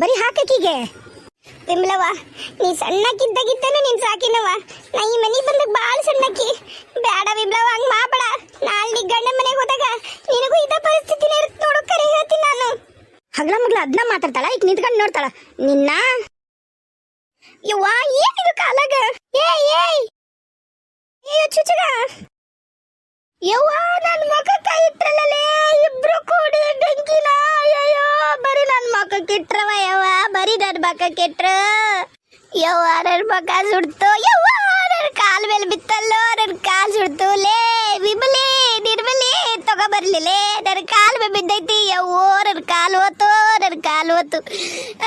ಬರೀ ಹಾಕಕ್ಕೀಗೆ ವಿಮಲವ್ವ ನೀ ಸಣ್ಣಕ್ಕಿದ್ದಾಗಿದ್ದಾನೆ ನೀನ್ ಸಾಕಿನವ ನಾ ಈ ಮನೆಗೆ ಬಂದಾಗ ಬಾಳ ಸಣ್ಣಕ್ಕಿ. ಬೇಡ ವಿಮಲವ್ವ, ಹಂಗ್ ಮಾಡಬೇಡ. ನಾಳೆ ನೀ ಗಂಡ ಮನೆಗೆ ಹೋದಾಗ ನಿನಗೂ ಇದ ಪರಿಸ್ಥಿತಿ ಇರುತ್ತೆ ಹೇಳ್ತೀನಿ ನಾನು. ಹಗ್ಲ ಮಗ್ಲ ಅದನ್ನ ಮಾತಾಡ್ತಾಳ, ಈಗ ನಿಂತ್ಕೊಂಡು ನೋಡ್ತಾಳ. ನಿನ್ನ? ಯವ್ವ ಏನಿದು ಕಾಲಾಗ? ಏಯ್ ಏ ಏ ಚುಚಗ ಯವ್ವ, ನನ್ ಮುಖಕ್ಕೆ ಇಟ್ರಲ್ಲೇ ಇಬ್ರು ಕೂಡಿ ಬೆಂಕಿನ ಅಯ್ಯೋ ಬರೀ ನನ್ನ ಮುಖಕ್ಕೆ ಇಟ್ರವ ಯವ್ವ, ಬರೀ ನನ್ ಮುಖಕ್ಕೆ ಇಟ್ರ. ಯವ್ವ, ನನ್ ಮುಖ ಸುಡ್ತು. ಯವ್ವ, ನನ್ ಕಾಲ್ ಮೇಲೆ ಬಿತ್ತಲ್ಲೋ, ನನ್ ಕಾಲ್ ಸುಡ್ತು. ಲೇ, ವಿಮಲಿ, ನಿರ್ಮಲಿ, ತಗೋ ಬರ್ಲಿಲೇ ನನ್ ಕಾಲ್ ಮೇಲೆ ಬಿದ್ದೈತಿ. ಯವ್ವೋ, ನನ್ ಕಾಲ್ ಹೋತು, ನನ್ ಕಾಲ್ ಹೋತು.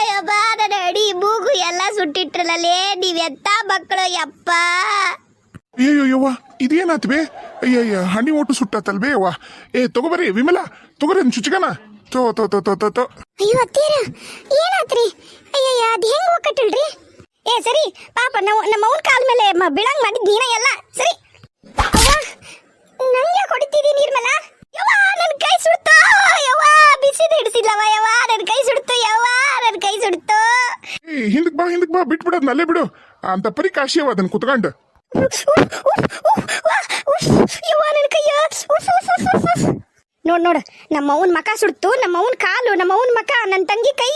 ಅಯ್ಯಬ್ಬ ನನ್ನ ಅಡಿ, ಮೂಗು ಎಲ್ಲ ಸುಟ್ಟಿಟ್ರಲ್ಲೇ ನೀವ್ ಎತ್ತ ಮಕ್ಕಳು ಯಪ್ಪ. ಅಯ್ಯೋ ಯವ್ವ ಇದೇನಾತ್ ಬೇ ಅಯ್ಯಯ್ಯ ಹಣ್ಣಿ ಒಟ್ಟು ಸುಟ್ಟತ್ತಲ್ವೇ ವಾ ಏ ತಗೋಬರಿ ವಿಮಲ ತಗೋರಿ ಒಂದ್ ಚುಚ್ಕನ ತೋ ತೋ ತೋ ತೋ ತೋ ತೋ. ಅಯ್ಯೋ ಅತ್ತೀರ ಏನಾತ್ರಿ? ಅಯ್ಯಯ್ಯ ಅದು ಹೆಂಗ್ ಒಕ್ಕಟ್ಟಿಲ್ರಿ ಏ ಸರಿ ಪಾಪ ನಾವು ನಮ್ಮ ಅವನ ಕಾಲ ಮೇಲೆ ಬಿಳಂಗ್ ಮಾಡಿದ್ ನೀನ ಎಲ್ಲ ಸರಿ. ನಂಗೆ ಹೊಡಿತೀರಿ ನಿರ್ಮಲ? ಯವ್ವ ನನ್ನ ಕೈ ಸುಡ್ತು ಯವ್ವ ಬಿಸಿದು ಹಿಡಿಸಿಲ್ಲವ ಯವ್ವ ನನ್ನ ಕೈ ಸುಡ್ತು ಯವ್ವ ನನ್ನ ಕೈ ಸುಡ್ತು. ಏ ಹಿಂದಕ್ ಬಾ ಹಿಂದಕ್ ಬಾ ಬಿಟ್ಬಿಡೋದ್ ನಲ್ಲೇ ಬಿಡು. ಅಂತ ಪರಿ ಕಾಶಿ ಅದನ್ನ ಕುತ್ಕೊಂಡು. ಯವ್ವ ನನ್ ಕೈಯ? ನೋಡ್, ನೋಡು ನಮ್ಮ ಅವನ್ ಮಕ ಸುಡ್ತು ನಮ್ಮ ಕಾಲು ನಮ್ಮ ಅವನ್ ಮಕ ನನ್ನ ತಂಗಿ ಕೈ,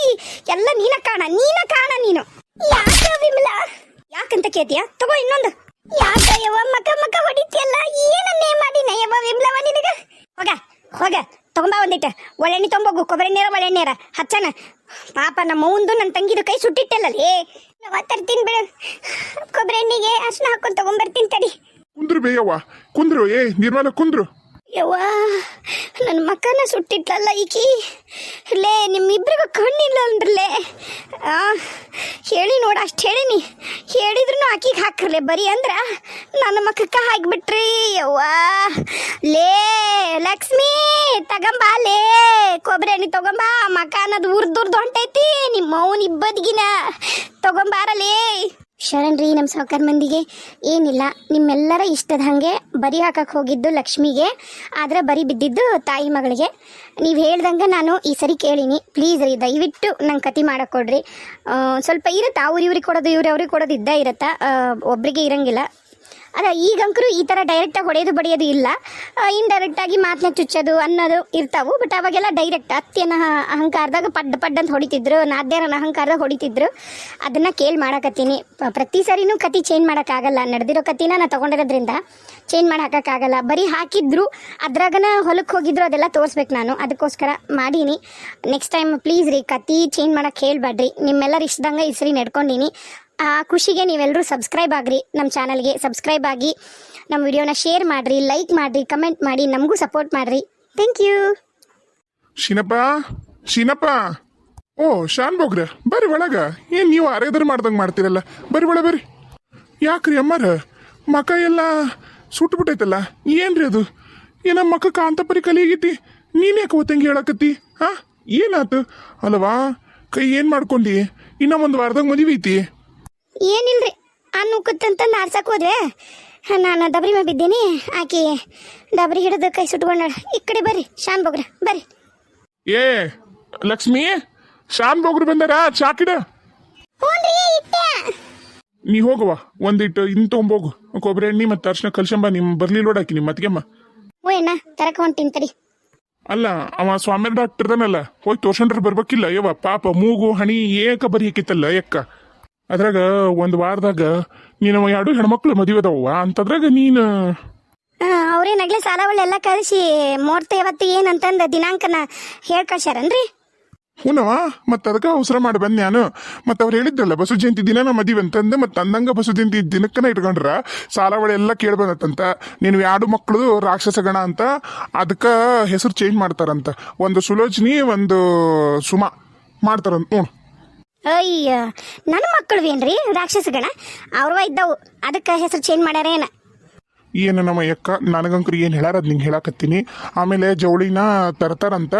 ಎಲ್ಲ ನೀನ ಕಾಣ ನೀನ ಕಾಣ ನೀನು. ಯಾಕ ವಿಮಲ? ಯಾಕಂತ ಕೇತಿಯ ತಗೋ ಇನ್ನೊಂದು. ಯಾಕ ಯವ್ವ ಮಕ ಮಕ ಹೊಡಿತಿಯಲ್ಲ? ಏನನ್ನೇ ಮಾಡಿನ ಯವ್ವ ವಿಮಲವ ನಿನಗ? ಹೋಗ ಹೋಗ. ತಗೊಂಬ ಒಂದಿಟ್ಟು. ಒಳ್ಳೆಣ್ಣೆ ತೊಂಬೋಗು ಕೊಬ್ಬರಿ ನೀರ ಒಳ್ಳೆಣ್ಣೀರ ಹಚ್ಚನ. ಪಾಪ ನಮ್ಮ ಅವಂದು ನನ್ನ ತಂಗಿದು ಕೈ ಸುಟ್ಟಿಟ್ಟಲ್ಲೇ ನಾವು ತರ್ತೀನಿ ಬಿಡು. ಕೊಬ್ಬರಿ ಎಣ್ಣೆಗೆ ಅರ್ಶಿನ ಹಾಕೊಂಡು ತಗೊಂಬರ್ತೀನಿ ತಡಿ. ಕುಂದ್ರು ಬೇಯವ್ವ ಕುಂದ್ರು ಏ ನಿರ್ಮಲ ಕುಂದ್ರು. ಯವ್ವ ನನ್ನ ಮಕ್ಕನ ಸುಟ್ಟಿಟ್ಲಲ್ಲ ಈಕಿ. ಲೇ ನಿಮ್ಮಿಬ್ರಿಗೂ ಕಣ್ಣಿಲ್ಲ ಅಂದ್ರಲ್ಲೇ ಆ, ಹೇಳಿ ನೋಡ ಅಷ್ಟು ಹೇಳಿನಿ. ಆಕಿಗೆ ಹಾಕ್ರಲೆ ಬರೀ ಅಂದ್ರ ನನ್ನ ಮಕ್ಕಕ್ಕ ಹಾಕಿಬಿಟ್ರಿ ಯವ್ವ. ಲೇ ಲಕ್ಷ್ಮಿ, ತಗೊಂಬಾ ಲೇ. ಕೊಬ್ಬರಿ ಎಣ್ಣೆ ತಗೊಂಬಾ ಮಕ ಅನ್ನೋದು ಉರ್ದುರ್ದು ಹೊಂಟೈತಿ ನಿಮ್ಮ ಅವನ್ ಇಬ್ಬದಿಗಿನ ತಗೊಂಬಾರಲೇ ಶರಣ್ರಿ ನಮ್ಮ ಸಾವುಕಾರ ಮಂದಿಗೆ. ಏನಿಲ್ಲ, ನಿಮ್ಮೆಲ್ಲರ ಇಷ್ಟದ ಹಾಗೆ ಬರಿ ಹಾಕಕ್ಕೆ ಹೋಗಿದ್ದು ಲಕ್ಷ್ಮಿಗೆ, ಆದರೆ ಬರಿ ಬಿದ್ದಿದ್ದು ತಾಯಿ ಮಗಳಿಗೆ. ನೀವು ಹೇಳ್ದಂಗೆ ನಾನು ಈ ಸರಿ ಕೇಳಿನಿ. ಪ್ಲೀಸ್ ರೀ, ದಯವಿಟ್ಟು ನಂಗೆ ಕತಿ ಮಾಡಕ್ಕೆ ಕೊಡ್ರಿ. ಸ್ವಲ್ಪ ಇರುತ್ತಾ ಅವ್ರು ಇವ್ರಿಗೆ ಕೊಡೋದು, ಇವ್ರು ಅವ್ರಿಗೆ ಕೊಡೋದು ಇದ್ದೇ ಇರುತ್ತಾ. ಒಬ್ಬರಿಗೆ ಇರಂಗಿಲ್ಲ. ಅದ ಈಗಂಕರು ಈ ಥರ ಡೈರೆಕ್ಟಾಗಿ ಹೊಡೆಯೋದು ಬಡಿಯೋದು ಇಲ್ಲ. ಇಂಡೈರೆಕ್ಟಾಗಿ ಮಾತನ್ನ ಚುಚ್ಚೋದು ಅನ್ನೋದು ಇರ್ತಾವು ಬಟ್ ಅವಾಗೆಲ್ಲ ಡೈರೆಕ್ಟ್ ಅತ್ತೆನ ಅಹಂಕಾರದಾಗ ಪಡ್ಡ ಪಡ್ಡ ಅಂತ ಹೊಡಿತಿದ್ರು ನಾದ್ಯರನ ಅಹಂಕಾರದಾಗ ಹೊಡಿತಿದ್ರು. ಅದನ್ನ ಕೇಳಿ ಮಾಡಕತ್ತೀನಿ. ಪ್ರತಿ ಸರಿನೂ ಕತಿ ಚೇಂಜ್ ಮಾಡೋಕ್ಕಾಗಲ್ಲ. ನಡೆದಿರೋ ಕತಿನ ನಾನು ತಗೊಂಡಿರೋದ್ರಿಂದ ಚೇಂಜ್ ಮಾಡಿ ಹಾಕೋಕ್ಕಾಗಲ್ಲ ಬರೀ ಹಾಕಿದ್ರು, ಅದ್ರಾಗನ ಹೊಲಕ್ಕೆ ಹೋಗಿದ್ರು, ಅದೆಲ್ಲ ತೋರಿಸ್ಬೇಕು ನಾನು. ಅದಕ್ಕೋಸ್ಕರ ಮಾಡೀನಿ. ನೆಕ್ಸ್ಟ್ ಟೈಮ್ ಪ್ಲೀಸ್ ರೀ, ಕತಿ ಚೇಂಜ್ ಮಾಡೋಕ್ಕೆ ಹೇಳ್ಬೇಡ್ರಿ ನಿಮ್ಮೆಲ್ಲರ ಇಷ್ಟದಂಗೆ ಇಸ್ರಿ ಸರಿ ನಡ್ಕೊಂಡೀನಿ. ಆ, ಖುಷಿಗೆ ನೀವೆಲ್ಲರೂ ಸಬ್ಸ್ಕ್ರೈಬ್ ಆಗ್ರಿ. ನಮ್ಮ ಚಾನಲ್ಗೆ ಸಬ್ಸ್ಕ್ರೈಬ್ ಆಗಿ ನಮ್ಮ ವಿಡಿಯೋನ ಶೇರ್ ಮಾಡಿರಿ ಲೈಕ್ ಮಾಡಿರಿ ಕಮೆಂಟ್ ಮಾಡಿ, ನಮಗೂ ಸಪೋರ್ಟ್ ಮಾಡಿರಿ. Thank you Shinappa Shinappa. ಓ, ಶಾನ್ ಬೋಗ್ರ, ಬರ್ರಿ ಒಳಗ. ಏನ್ ನೀವು ಆರೇದ್ರ ಮಾಡ್ದಂಗ್ ಮಾಡ್ತೀರಲ್ಲ? ಬರ್ರಿ ಒಳ ಬರ್ರಿ. ಯಾಕ್ರಿ ಅಮ್ಮರ? ಮಕ ಎಲ್ಲ ಸುಟ್ಬಿಟ್ಟೈತಲ್ಲ, ಏನ್ರಿ ಅದು? ಏನ ಮಕ ಕಾಂತಪರಿ ಕಲಿಯಾಗೈತಿ ನೀನ್ ಯಾಕೆ ಓತಂಗೆ ಹೇಳಕತ್ತಿ? ಹಾ ಏನಾತು? ಅಲ್ವಾ? ಕೈ ಏನ್ ಮಾಡ್ಕೊಂಡಿ? ಇನ್ನ ಒಂದು ವಾರದಾಗ ಮದುವೆ ಐತಿ. ಏನಿಲ್ರಿ ಆ ಕುತ್ತಂತ ನಾರ್ಸಕ್ ಹೋದ್ರೆ? ನಾನು ಡಬರಿ ಮೇಲೆ ಬಿದ್ದೀನಿ ಆಕಿ ಡಬರಿ ಹಿಡಿದು ಕೈ ಸುಟ್ಕೊಂಡ ಈ ಕಡೆ ಬರ್ರಿ ಶಾನ್ ಬೋಗ್ರ ಬರ್ರಿ. ಏ ಲಕ್ಷ್ಮಿ ಶಾನ್ ಬೋಗ್ರು ಬಂದಾರ ಚಾಕಿಡ ನೀ ಹೋಗುವ ಒಂದಿಟ್ಟು ಇನ್ ತಗೊಂಬೋಗು. ಕೊಬ್ಬರಿ ಎಣ್ಣೆ ಮತ್ತೆ ಅರ್ಶನ ಕಲ್ಸಂಬ ನಿಮ್ ಬರ್ಲಿ ನೋಡಾಕಿ ನಿಮ್ಮ ಮತ್ಗೆಮ್ಮ? ಓ ಅಣ್ಣ ತರಕ ಹೊಂಟೀನಿ ತಡಿ ಅಲ್ಲ ಅವ ಸ್ವಾಮಿ ಡಾಕ್ಟರ್ದನಲ್ಲ ಹೋಯ್ ಹೋಗಿ ತೋರ್ಸಂಡ್ರೆ ಬರ್ಬೇಕಿಲ್ಲ ಯವ್ವ ಪಾಪ ಮೂಗು ಹಣಿ ಏಕ ಬರಿ ಹಾಕಿತ್ತಲ್ಲ ಎಕ್ಕ. ಅದ್ರಾಗ ಒಂದ್ ವಾರದಾಗ ನೀನು ಎರಡು ಹೆಣ್ಮಕ್ಳು ಮದುವೆ ಅದಾವ ಅಂತದ್ರಾಗ ನೀನು ಸಾಲ ಎಲ್ಲಾ ಕಳಿಸಿ ಮೂರ್ತ ಇವತ್ತು ಏನಂತಂದ ದಿನಾಂಕನ ಹೇಳ್ ಕಳ್ಸ್ಯಾರನ್ರಿ? ಹೂನವ ಮತ್ತೆ ಅದಕ್ಕೆ ಅವಸರ ಮಾಡಿ ಬಂದ್ ನಾನು. ಮತ್ತೆ ಅವ್ರು ಹೇಳಿದ್ರಲ್ಲ ಬಸು ಜಯಂತಿ ದಿನ ನಾ ಮದುವೆ ಅಂತಂದು ಮತ್ತೆ ಅಂದಂಗ ಬಸು ಜಯಂತಿ ದಿನಕ್ಕನ ಇಟ್ಕೊಂಡ್ರ ಸಾಲ ಎಲ್ಲ ಕೇಳಿ ಬಂದತ್ತಂತ. ನೀನು ಎರಡು ಮಕ್ಕಳು ರಾಕ್ಷಸ ಗಣ ಅಂತ ಅದಕ್ಕೆ ಹೆಸರು ಚೇಂಜ್ ಮಾಡ್ತಾರಂತ. ಒಂದು ಸುಲೋಚನಿ ಒಂದು ಸುಮಾ ಮಾಡ್ತಾರಂತ. ನೋಡು. ಅಯ್ಯ, ನನ್ನ ಮಕ್ಕಳು ಏನ್ರಿ? ರಾಕ್ಷಸಗಣ? ಅವ್ರವ ಇದ್ದವು. ಅದಕ್ಕೆ ಹೆಸರು ಚೇಂಜ್ ಮಾಡ್ಯಾರೇನ ಏನು? ನಮ್ಮ ಅಯ್ಯಕ್ಕ ನನಗಂಕ್ರು ಏನು ಹೇಳಾರ ಅದು ನಿಂಗೆ ಹೇಳಕತ್ತೀನಿ. ಆಮೇಲೆ ಜವಳಿನ ತರ್ತಾರಂತ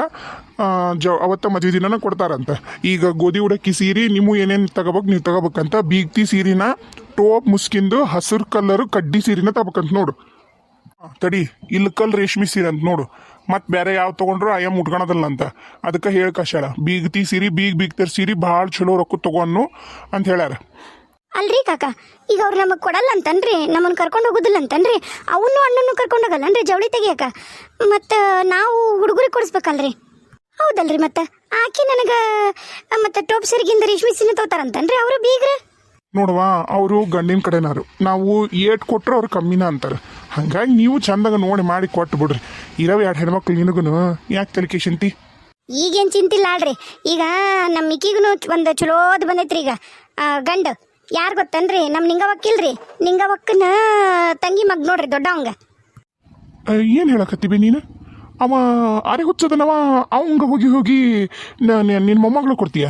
ಜ, ಅವತ್ತ ಮದುವೆ ದಿನನ ಕೊಡ್ತಾರಂತ. ಈಗ ಗೋಧಿ ಉಡಕ್ಕಿ ಸೀರೆ ನೀವು ಏನೇನು ತಗೋಬೇಕು ನೀವು ತಗೋಬೇಕಂತ, ಬೀಗ್ತಿ ಸೀರಿನ, ಟೋಪ್ ಮುಸ್ಕಿಂದು ಹಸಿರು ಕಲರು ಕಡ್ಡಿ ಸೀರಿನ ತಗೋಬೇಕಂತ ನೋಡು. ತಡಿ ಇಲ್ಕಲ್ ರೇಷ್ಮಿ ಸೀರೆ ಅಂತ ನೋಡು. ಮತ್ತೆ ಬೇರೆ ಯಾವ ತಗೊಂಡ್ರು ಅಯ್ಯ ಉಟ್ಕೊಳದಲ್ಲ ಅಂತ. ಅದಕ್ಕೆ ಹೇಳ ಕಷಾಳ ಬೀಗ್ತಿ ಸೀರೆ ಬೀಗ್ ಬೀಗ್ತಾರ ಸೀರೆ ಭಾಳ ಚಲೋ ರೊಕ್ಕ ತಗೊಂಡು ಅಂತ ಹೇಳ್ಯಾರ. ಅಲ್ರಿ ಕಾಕ ಈಗ ಅವ್ರು ನಮಗೆ ಕೊಡಲ್ಲ ಅಂತನ್ರಿ ನಮ್ಮನ್ನು ಕರ್ಕೊಂಡು ಹೋಗೋದಿಲ್ಲ ಅಂತನ್ರಿ ಅವನು ಅಣ್ಣನ್ನು ಕರ್ಕೊಂಡು ಅಂದ್ರೆ ಜವಳಿ ತೆಗಿಯಕ. ಮತ್ತು ನಾವು ಹುಡುಗರಿಗೆ ಕೊಡಿಸ್ಬೇಕಲ್ರಿ. ಹೌದಲ್ರಿ ಮತ್ತೆ? ಆಕಿ ನನಗೆ ಮತ್ತೆ ಟೋಪ್ ಸರಿಗಿಂದ ರೇಷ್ಮೆ ಸೀರೆ ತೋತಾರಂತನ್ರಿ ಅವರು ಬೀಗ್ರ? ನೋಡುವ ಅವರು ಗಂಡಿನ ಕಡೆನಾರು. ನಾವು ಏಟ್ ಕೊಟ್ರೆ ಅವ್ರು ಕಮ್ಮಿನ ಅಂತಾರೆ. ಹಂಗಾಗಿ ನೀವು ಚಂದಾಗ ನೋಡಿ ಮಾಡಿ ಕೊಟ್ಟು ಬಿಡ್ರಿ. ಇರೋ ಎರಡು ಹೆಣ್ಮಕ್ಳು ನಿನಗೂ ಯಾಕೆ ತಲೆ ಶಂತಿ ಈಗೇನು ಚಿಂತಿಲ್ಲ ಅಲ್ರಿ ಈಗ ನಮ್ಮ ಮಿಕ್ಕಿಗೂ ಒಂದು ಚಲೋದ್ ಬಂದೈತ್ರಿ ಈಗ. ಗಂಡ ಗಂಡು. ಯಾರು ಗೊತ್ತನ್ರಿ? ನಮ್ಮ ನಿಂಗವಕ್ಕಿಲ್ರಿ ನಿಂಗವಕ್ಕನ ತಂಗಿ ಮಗ್ ನೋಡ್ರಿ ದೊಡ್ಡವಂಗ. ಏನು ಹೇಳಕತ್ತೀವಿ ನೀನು? ಅವ ಅರೆ ಹುಚ್ಚದನವ ಅವಂಗ ಹೋಗಿ ಹೋಗಿ ನಿನ್ನ ಮೊಮ್ಮಗಳು ಕೊಡ್ತೀಯ?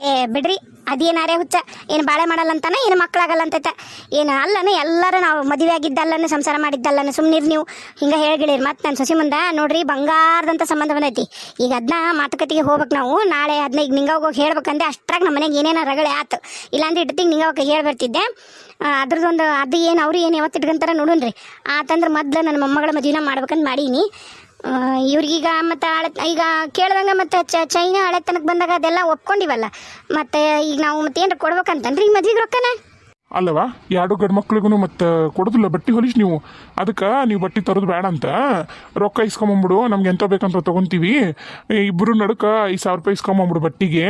ಏ, ಬಿಡ್ರಿ, ಅದೇನಾರೇ ಹುಚ್ಚ, ಏನು ಬಾಳೆ ಮಾಡಲ್ಲ ಅಂತಾನೆ ಏನು ಮಕ್ಕಳಾಗಲ್ಲ ಅಂತೈತೆ ಏನು ಅಲ್ಲನ ಎಲ್ಲರೂ ನಾವು ಮದುವೆ ಆಗಿದ್ದಲ್ಲನ, ಸಂಸಾರ ಮಾಡಿದ್ದಲ್ಲನ ಸುಮ್ಮನಿರಿ ನೀವು. ಹಿಂಗೆ ಹೇಳ್ಗಿಳಿರಿ ಮತ್ತೆ ನನ್ನ ಸೊಸಿ ಮುಂದೆ, ನೋಡ್ರಿ ಬಂಗಾರದಂಥ ಸಂಬಂಧ ಬಂದೈತಿ ಈಗ ಅದನ್ನ ಮಾತುಕತೆಗೆ ಹೋಗ್ಬೇಕು ನಾವು, ನಾಳೆ ಈಗ ನಿಂಗ ಹೋಗಿ ಹೇಳ್ಬೇಕಂದ್ರೆ ಅಷ್ಟ್ರಾಗ ನಮ್ಮ ಮನೆಗೆ ಏನೇನೋ ರಗಳೆ ಆತು. ಇಲ್ಲಾಂದ್ರೆ ಇಟ್ಟಿಗೆ ನಿಂಗ ಹೋಗಿ ಹೇಳ್ಬರ್ತಿದ್ದೆ. ಅದ್ರದ್ದೊಂದು ಅದು ಏನು, ಅವ್ರು ಏನು ಯಾವತ್ತು ಇಟ್ಕೊಂತಾರ ನೋಡೋಣ್ರಿ ಆತಂದ್ರೆ ಮೊದ್ಲು ನನ್ನ ಮೊಮ್ಮಗಳ ಮದುವೆನ ಮಾಡ್ಬೇಕಂತ ಮಾಡೀನಿ. ಇವ್ರಿಗೀಗ ಮತ್ತೆ ಹಳೆ ಈಗ ಕೇಳ್ದಂಗ ಮತ್ತೆ ಚ- ಚೈನಾ ಹಳೆ ತನಕ ಬಂದಾಗ ಅದೆಲ್ಲ ಒಪ್ಕೊಂಡಿವಲ್ಲ. ಮತ್ತೆ ಈಗ ನಾವು ಮತ್ತೆ ಏನ್ರ ಕೊಡ್ಬೇಕಂತನ್ರಿ? ಈ ಮದ್ವೆಗೆ ರೊಕ್ಕನ? ಅಲ್ಲವಾ, ಎರಡು ಗಂಡು ಮಕ್ಳಿಗೂ ಮತ್ತೆ ಕೊಡೋದಿಲ್ಲ. ಬಟ್ಟೆ ಹೊಲಿಸ್ ನೀವು. ಅದಕ್ಕೆ ನೀವು ಬಟ್ಟೆ ತರೋದು ಬೇಡ ಅಂತ. ರೊಕ್ಕ ಇಸ್ಕೊಂಬಂಬಿಡು ನಮ್ಗೆ ಎಂತ ಬೇಕಂತ ತಗೊಂತೀವಿ. ಇಬ್ಬರು ನಡುಕ ಐದು ಸಾವಿರ ರೂಪಾಯಿ ಇಸ್ಕೊಂಬಂಬಿಡು ಬಟ್ಟಿಗೆ.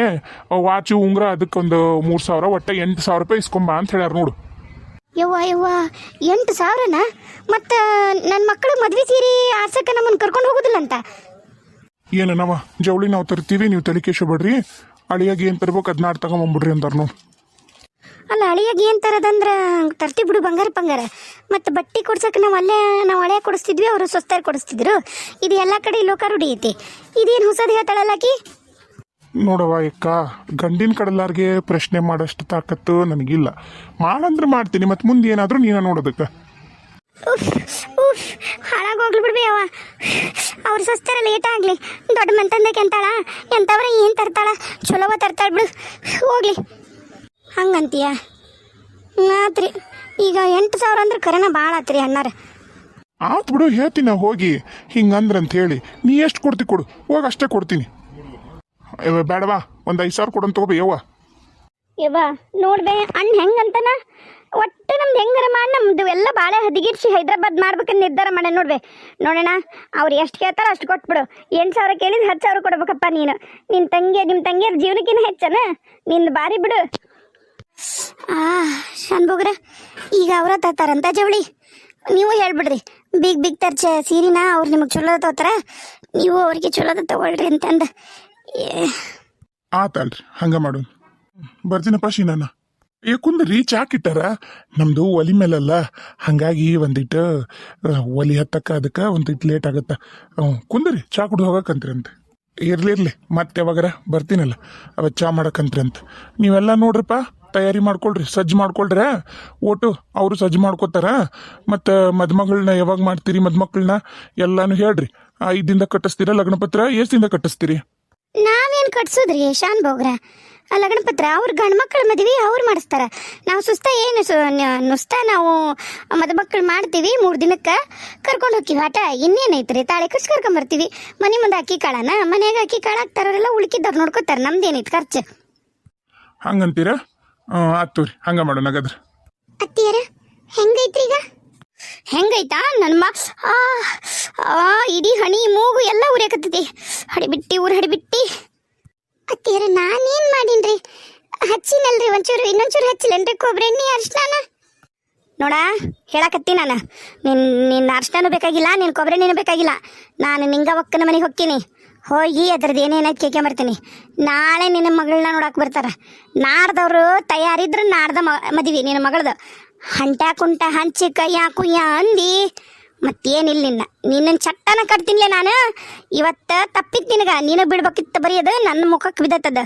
ವಾಚು, ಉಂಗ್ರ, ಅದಕ್ಕೊಂದು ಮೂರು ಸಾವಿರ, ಒಟ್ಟು ಎಂಟು ಸಾವಿರ ರೂಪಾಯಿ ಇಸ್ಕೊಂಬ ಅಂತ ಹೇಳ್ಯಾರ ನೋಡು. ಯವ್ವ ಯವ್ವ ಎಂಟು ಸಾವಿರನ? ಮತ್ತು ನನ್ನ ಮಕ್ಕಳ ಮದ್ವೆ ಸೀರೆ ಆರ್ಸಕ್ಕೆ ನಮ್ಮನ್ನು ಕರ್ಕೊಂಡು ಹೋಗೋದಿಲ್ಲ ಅಂತ ಏನು ನಾವ ಜವಳಿ ನಾವು ತರ್ತೀವಿ ನೀವು ತಲೆ ಬಿಡ್ರಿ ಅಳಿಯಾಗಿ ಏನು ತರ್ಬೇಕು ಅದನ್ನ ತಗೊಂಬಂಬಿಡ್ರಿ ಅಂತಾರ ನಾವು ಅಲ್ಲ ಅಳಿಯಾಗಿ ಏನು ತರದಂದ್ರೆ ತರ್ತಿ ಬಿಡು ಬಂಗಾರ ಬಂಗಾರ. ಮತ್ತು ಬಟ್ಟೆ ಕೊಡ್ಸಕ್ಕೆ ನಾವು ಅಲ್ಲೇ ನಾವು ಹಳೆ ಕೊಡಿಸ್ತಿದ್ವಿ ಅವರು ಸ್ವಸ್ತಾರು ಕೊಡಿಸ್ತಿದ್ರು. ಇದು ಎಲ್ಲ ಕಡೆ ಲೋಕ ರೂಢಿ ಐತಿ. ಇದೇನು ಹೊಸದು ಹೇಳ್ತಾಳಲ್ಲ ಆಕಿ ನೋಡವ ಅಕ್ಕ ಗಂಡಿನ ಕಡಲಾರ್ಗೆ ಪ್ರಶ್ನೆ ಮಾಡೋಷ್ಟು ತಾಕತ್ತು ನನಗಿಲ್ಲ. ಮಾಡಂದ್ರೆ ಮಾಡ್ತೀನಿ ಮತ್ತೆ ಮುಂದೆ ಏನಾದರೂ ನೀನ ನೋಡೋದಕ್ಕೆ. ಹಾಳಾಗೋಗ್ಲಿ ಬಿಡ್ಬಿ ಅವ ಅವ್ರು ಸಸ್ತರ ಲೇಟ್ ಆಗ್ಲಿ. ದೊಡ್ಡ ಮಂತಂದಕ್ಕೆ ಎಂತಾಳ ಎಂತವ್ರ ಏನು ತರ್ತಾಳ? ಚಲೋವ ತರ್ತಾಳ ಬಿಡು. ಹೋಗ್ಲಿ. ಹಂಗಂತೀಯ? ಆತ್ರಿ ಈಗ ಎಂಟು ಸಾವಿರ ಅಂದ್ರೆ ಕರೆನ ಭಾಳ ಆತ್ರಿ ಅಣ್ಣಾರ. ಆತ್ ಬಿಡು ಹೇಳ್ತೀನಿ ನಾ ಹೋಗಿ. ಹಿಂಗಂದ್ರ ಅಂತ ಹೇಳಿ. ನೀ ಎಷ್ಟು ಕೊಡ್ತಿ ಕೊಡು ಹೋಗಿ ಅಷ್ಟೇ ಕೊಡ್ತೀನಿ. ಬೇಡವಾ ಒಂದು ಐದು ಸಾವಿರ ಕೊಡಂತ ತಗೋಬಿ ಯವ್ವ. ಯವ್ವ ನೋಡ್ಬೆ ಅಣ್ಣ ಹೆಂಗಂತನ? ಒಟ್ಟು ನಮ್ದು ಹೆಂಗಾರ ಮಾಡಿ ನಮ್ದು ಎಲ್ಲ ಬಾಳೆ ಹದಿಗಿರ್ಸಿ ಹೈದ್ರಾಬಾದ್ ಮಾಡ್ಬೇಕಂತ ನಿರ್ಧಾರ ಮಾಡ ನೋಡ್ಬೆ. ನೋಡೋಣ ಅವ್ರು ಎಷ್ಟು ಕೇಳ್ತಾರೋ ಅಷ್ಟು ಕೊಟ್ಬಿಡು. ಎಂಟು ಸಾವಿರ ಕೇಳಿದ್ರೆ ಹತ್ತು ಸಾವಿರ ಕೊಡ್ಬೇಕಪ್ಪ ನೀನು. ನಿನ್ನ ತಂಗಿ ನಿಮ್ಮ ತಂಗಿಯರ ಜೀವನಕ್ಕಿಂತ ಹೆಚ್ಚನ? ನಿಂದು ಬಾರಿ ಬಿಡು. ಆ ಶನ್ಬೋಗ್ರ ಈಗ ಅವ್ರ ತರ್ತಾರಂತ ಜವಳಿ. ನೀವು ಹೇಳ್ಬಿಡ್ರಿ ಬಿಗ್ ಬಿಗ್ ತರ್ಚ ಸೀರಿನ ಅವ್ರು ನಿಮಗೆ ಚಲೋ ತಗೋತಾರ ನೀವು ಅವ್ರಿಗೆ ಚಲೋದ ತಗೊಳ್ರಿ ಅಂತಂದು. ಆತಲ್ರಿ ಹಂಗ ಮಾಡು. ಬರ್ತೀನಪ್ಪ ಶೀನಾನ ಕುಂದ್ರಿ ಹಾಕಿಟ್ಟಾರ? ನಮ್ದು ಒಲಿ ಮೇಲಲ್ಲ. ಹಂಗಾಗಿ ಒಂದಿಟ್ಟು ಒಲಿ ಹತ್ತಕ್ಕ ಅದಕ್ಕೆ ಒಂದಿಟ್ಟು ಲೇಟ್ ಆಗತ್ತ. ಕುಂದ್ರಿ, ಚಾ ಕುಡ್ದು ಹೋಗಕ್ಕಂತ್ರಿ ಅಂತ ಇರ್ಲಿ ಇರ್ಲಿ ಮತ್ತೆ ಯಾವಾಗರ ಬರ್ತೀನಲ್ಲ. ಅವ ಚಾ ಮಾಡಕ್ಕಂತ್ರಿ ಅಂತ ನೀವೆಲ್ಲ ನೋಡ್ರಪ್ಪ, ತಯಾರಿ ಮಾಡ್ಕೊಳ್ರಿ, ಸಜ್ಜು ಮಾಡ್ಕೊಳ್ರಿ. ಓಟು ಅವರು ಸಜ್ಜು ಮಾಡ್ಕೋತಾರ. ಮತ್ತು ಮದುಮಗಳನ್ನ ಯಾವಾಗ ಮಾಡ್ತೀರಿ ಮದುಮಕ್ಕಳನ್ನ ಎಲ್ಲಾನು ಹೇಳ್ರಿ. ಐದಿಂದ ಕಟ್ಟಿಸ್ತೀರಾ ಲಗ್ನ ಪತ್ರ ಎಷ್ಟು ಕಟ್ಟಿಸ್ತೀರಿ? ನಾವೇನ್ ಕಟ್ಸೋದ್ರಿ ಶಾನ್ ಬೋಗ್ರ? ಪತ್ರ ಅವ್ರ ಗಂಡು ಮಕ್ಕಳ ಮದ್ವಿ ಅವ್ರು ಮಾಡಿಸ್ತಾರ. ನಾವು ಸುಸ್ತ ಏನು ನುಸ್ತ ನಾವು ಮದುಮಕ್ಕಳು ಮಾಡ್ತೀವಿ ಮೂರು ದಿನಕ್ಕೆ. ಕರ್ಕೊಂಡು ಹೋಗ್ತೀವಿ ಆಟ ಇನ್ನೇನೈತ್ರಿ ತಾಳಿ ಕಟ್ಸಿ ಕರ್ಕೊಂಬರ್ತೀವಿ ಮನೆ ಮುಂದೆ ಅಕ್ಕಿ ಕಾಳನ ಮನೆಯಾಗ ಅಕ್ಕಿ ಕಾಳು ಹಾಕ್ತಾರಲ್ಲ ಉಳ್ಕಿದ್ದವ್ರು ನೋಡ್ಕೋತಾರೆ ನಮ್ದೇನೈತೆ ಖರ್ಚು? ಹಂಗಂತೀರಾ? ಆತು ರೀ ಹಂಗ ಮಾಡೋಣ ಹಾಗಾದ್ರೆ. ಅತ್ತಿಯರ ಹೆಂಗೈತ್ರಿ ಈಗ ಹೆಂಗೈತಾ? ನನ್ನ ಮ ಇಡೀ ಹಣಿ ಮೂಗು ಎಲ್ಲ ಉರಿಯಾಕತ್ತೈತಿ ಹಡಿಬಿಟ್ಟಿ, ಊರು ಹಡಿಬಿಟ್ಟಿ. ಅತ್ತಿಯರ ನಾನೇನ್ ಮಾಡೀನ್ರಿ? ಹಚ್ಚಿನಲ್ರಿ, ಒಂಚೂರು, ಇನ್ನೊಂಚೂರು ಹಚ್ಚಿಲ್ಲನ್ರಿ ಕೊಬ್ಬರಿ ಎಣ್ಣೆ ಅರ್ಶಿನ ನೋಡ, ಹೇಳಕತ್ತಿ ನಾನು. ನಿನ್ ನಿನ್ನ ಅರ್ಶನೂ ಬೇಕಾಗಿಲ್ಲ ನಿನ್ನ ಕೊಬ್ಬರಿ ಎಣ್ಣೆನೂ ಬೇಕಾಗಿಲ್ಲ. ನಾನು ನಿಂಗ ಒಕ್ಕನ ಮನೆಗೆ ಹೋಗ್ತೀನಿ. ಹೋಗಿ ಅದ್ರದ್ದು ಏನೇನು ಕೇಕೆ ಬರ್ತೀನಿ. ನಾಳೆ ನಿನ್ನ ಮಗಳನ್ನ ನೋಡಕ್ಕೆ ಬರ್ತಾರ. ನಾಡ್ದವ್ರು ತಯಾರಿದ್ರೆ ನಾಡ್ದ ಮದುವೆ, ನಿನ್ನ ಮಗಳದು. ಹಂಟ ಕುಂಟ ಹಂಚಿ ಕೈಯ ಯಾ ಅಂದಿ ಮತ್ತೇನಿಲ್ಲ ನಿನ್ನ. ನಿನ್ನ ಚಟ್ಟನ ಕಟ್ತೀನಿಲೆ ನಾನು. ಇವತ್ತು ತಪ್ಪಿತ್ತು ನಿನಗೆ. ನೀನು ಬಿಡ್ಬೇಕಿತ್ತು ಬರೀ ಅದು. ನನ್ನ ಮುಖಕ್ಕೆ ಬಿದ್ದತ್ತದ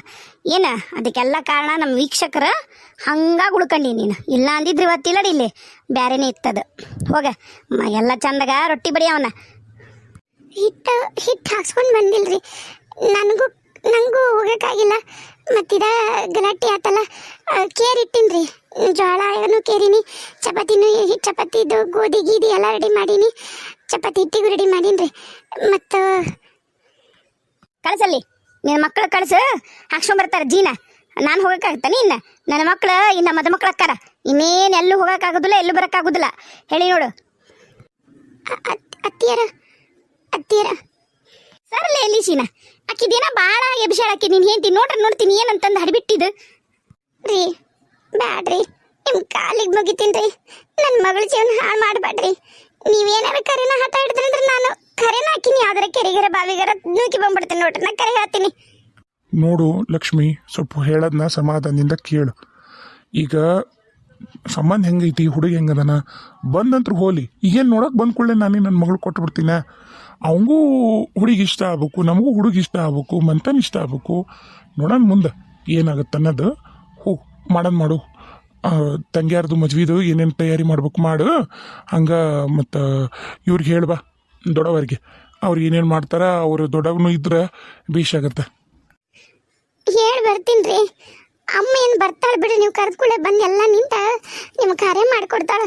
ಏನು? ಅದಕ್ಕೆಲ್ಲ ಕಾರಣ ನಮ್ಮ ವೀಕ್ಷಕರ ಹಂಗಾಗಿ ಉಳ್ಕೊಂಡಿ ನೀನು. ಇಲ್ಲ ಅಂದಿದ್ರೆ ಇವತ್ತಿಲ್ಲ ಇಲ್ಲಿ. ಬೇರೆನೇ ಇತ್ತದ. ಹೋಗ. ಎಲ್ಲ ಚಂದಾಗ ರೊಟ್ಟಿ ಬಡಿ ಅವನ. ಹಿಟ್ಟು ಹಿಟ್ಟು ಹಾಕ್ಸ್ಕೊಂಡು ಬಂದಿಲ್ರಿ. ನನಗೂ ನಂಗೂ ಹೋಗೋಕ್ಕಾಗಿಲ್ಲ. ಮತ್ತಿದ ಗಲಾಟೆ ಆತಲ್ಲ ಕೇರ್ ಜೋಳ ಏನು ಕೇರಿನಿ. ಚಪಾತಿನೂ ಚಪಾತಿದು ಗೋಧಿ ಗೀದಿ ಎಲ್ಲ ರೆಡಿ ಮಾಡೀನಿ. ಚಪಾತಿ ಹಿಟ್ಟಿಗೂ ರೆಡಿ ಮಾಡೀನಿ ಮತ್ತು ಕಳಿಸಲ್ಲಿ, ನಿನ್ನ ಮಕ್ಕಳು ಕಳಿಸು, ಹಾಕ್ಸ್ಕೊಂಬರ್ತಾರೆ ಜೀನ. ನಾನು ಹೋಗೋಕ್ಕಾಗತ್ತಾನೆ ಇನ್ನ? ನನ್ನ ಮಕ್ಕಳು ಇನ್ನ ಮದ ಮಕ್ಳು ಅಕ್ಕಾರ. ಇನ್ನೇನು ಎಲ್ಲೂ ಹೋಗೋಕ್ಕಾಗೋದಿಲ್ಲ, ಎಲ್ಲೂ ಬರೋಕ್ಕಾಗೋದಿಲ್ಲ. ಹೇಳಿ ನೋಡು. ಅತ್ತಿಯರ ಅತ್ತಿಯರ. ಸರ್ಲೆ ಎಲ್ಲಿ ಸೀನಾ ಅಕ್ಕಿದೇನ ಭಾಳ ಎಬ್ಸಾಳ ಆಕಿ ನೀನು ಹೇಳ್ತೀನಿ ನೋಡ್ರಿ, ನೋಡ್ತೀನಿ, ಏನಂತಂದು ಹಡಿಬಿಟ್ಟಿದ್ದು ರೀ, ಬ್ಯಾಡ್ರಿ ನಿಮ್ಮ ಕಾಲಿಗೆ ಮುಗಿತೀನಿ ರೀ ನನ್ನ ಮಗಳ ಜೀವನ ಹಾಳು ಮಾಡಬೇಡ್ರಿ. ನೀವೇನಾರ ಕರೆನ ಹಠ ಹಿಡಿದ್ರಂದ್ರೆ ನಾನು ಕರೆನ ಹಾಕಿನಿ. ಯಾವ್ದಾರ ಕೆರೆಗರ ಬಾವಿಗರ ನೂಕಿ ಬಂದ್ಬಿಡ್ತೀನಿ ನೋಡ್ರಿ. ನಾ ಕರೆ ಹೇಳ್ತೀನಿ. ನೋಡು ಲಕ್ಷ್ಮಿ, ಸ್ವಲ್ಪ ಹೇಳೋದನ್ನ ಸಮಾಧಾನದಿಂದ ಕೇಳು. ಈಗ ಸಂಬಂಧ ಹೆಂಗೈತಿ, ಹುಡುಗ ಹೆಂಗದನ? ಬಂದಂತ್ರ ಹೋಲಿ. ಈಗೇನು ನೋಡಕ್ ಬಂದ್ಕೊಳ್ಳೆ ನಾನೇ ನನ್ನ ಮಗಳು ಕೊಟ್ಟು ಬಿಡ್ತೀನ ಅವಂಗೂ ಹುಡುಗಿ ಇಷ್ಟ ಆಗ್ಬೇಕು, ನಮಗೂ ಹುಡುಗಿ ಇಷ್ಟ ಆಗ್ಬೇಕು ಮಂತನ್ ಇಷ್ಟ ಆಗ್ಬೇಕು. ನೋಡೋಣ ಮುಂದೆ ಏನಾಗುತ್ತೆ ಅನ್ನೋದು. ಹೋ ಮಾಡೋದು ಮಾಡು. ತಂಗಿಯಾರ್ದು ಮಜ್ವಿದು ಏನೇನು ತಯಾರಿ ಮಾಡ್ಬೇಕು ಮಾಡು. ಹಂಗೆ ಮತ್ತು ಇವ್ರಿಗೆ ಹೇಳ್ಬಾ ದೊಡ್ಡವರಿಗೆ. ಅವ್ರು ಏನೇನು ಮಾಡ್ತಾರ, ಅವರು ದೊಡ್ಡವನು ಇದ್ರೆ ಭೀಷ್ ಆಗತ್ತೆ. ಹೇಳಿ ಬರ್ತೀನಿ ರೀ. ಅಮ್ಮ ಏನು ಬರ್ತಾಳೆ ಬಿಡು, ನೀವು ಕರೆದ್ಕೊಳ್ಳೆ ಬಂದು ಎಲ್ಲ ನಿಂತ ನಿಮ್ಗೆ ಕಾರ್ಯ ಮಾಡಿಕೊಡ್ತಾಳೆ.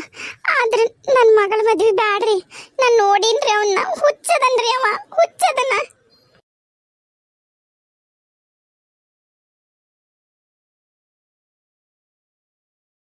ಆದ್ರೆ ನನ್ನ ಮಗಳ ಮದುವೆ ಬ್ಯಾಡ್ರಿ. ನಾನು ನೋಡೀನ್ರಿ ಅವನ್ನ ಹುಚ್ಚದನ್ರಿ ಅವ ಹುಚ್ಚದನ್ನ